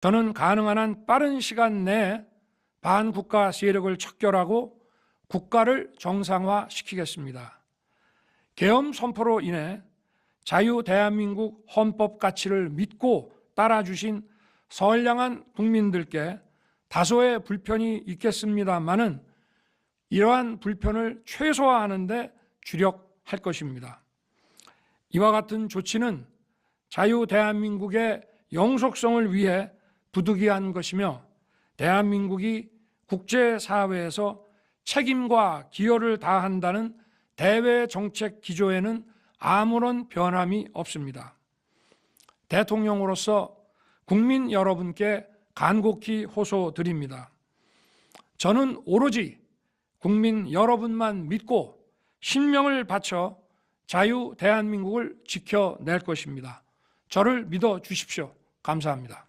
저는 가능한 한 빠른 시간 내에 반국가 세력을 척결하고 국가를 정상화시키겠습니다. 계엄 선포로 인해 자유 대한민국 헌법 가치를 믿고 따라주신 선량한 국민들께 다소의 불편이 있겠습니다만은 이러한 불편을 최소화하는 데 주력할 것입니다. 이와 같은 조치는 자유 대한민국의 영속성을 위해 부득이한 것이며 대한민국이 국제사회에서 책임과 기여를 다한다는 대외 정책 기조에는 아무런 변함이 없습니다. 대통령으로서 국민 여러분께 간곡히 호소드립니다. 저는 오로지 국민 여러분만 믿고 신명을 바쳐 자유 대한민국을 지켜낼 것입니다. 저를 믿어 주십시오. 감사합니다.